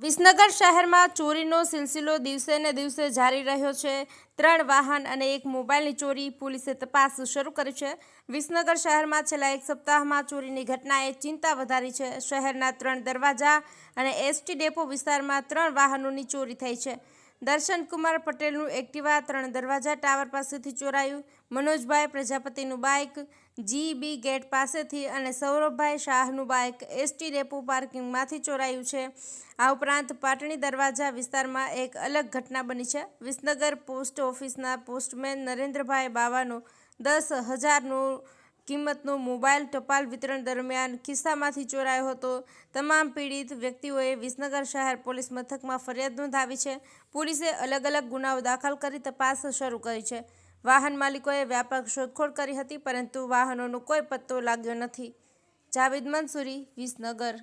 વિસનગર શહેરમાં ચોરીનો સિલસિલો દિવસે ને દિવસે જારી રહ્યો છે. ત્રણ વાહન અને એક મોબાઈલની ચોરી પોલીસે તપાસ શરૂ કરી છે. વિસનગર શહેરમાં છેલ્લા એક સપ્તાહમાં ચોરીની ઘટનાએ ચિંતા વધારી છે. શહેરના ત્રણ દરવાજા અને એસટી ડેપો વિસ્તારમાં ત્રણ વાહનોની ચોરી થઈ છે. દર્શનકુમાર પટેલનું એક્ટિવા ત્રણ દરવાજા ટાવર પાસેથી ચોરાયું. મનોજભાઈ પ્રજાપતિનું બાઇક, જીબી ગેટ પાસેથી અને સૌરભભાઈ શાહનું બાઇક એસટી ડેપો પાર્કિંગમાંથી ચોરાયું છે. આ ઉપરાંત પાટણી દરવાજા વિસ્તારમાં એક અલગ ઘટના બની છે. વિસનગર પોસ્ટ ઓફિસના પોસ્ટમેન નરેન્દ્રભાઈ બાવાનો દસ હજારનું કિંમતનો મોબાઈલ ટપાલ વિતરણ દરમિયાન ખિસ્સામાંથી ચોરાયો હતો. તમામ પીડિત વ્યક્તિઓએ વિસનગર શહેર પોલીસ મથકમાં ફરિયાદ નોંધાવી છે. પોલીસે અલગ અલગ ગુનાઓ દાખલ કરી તપાસ શરૂ કરી છે. વાહન માલિકોએ વ્યાપક શોધખોળ કરી હતી, પરંતુ વાહનોનો કોઈ પત્તો લાગ્યો નથી. જાવેદ મંસૂરી, વિસનગર.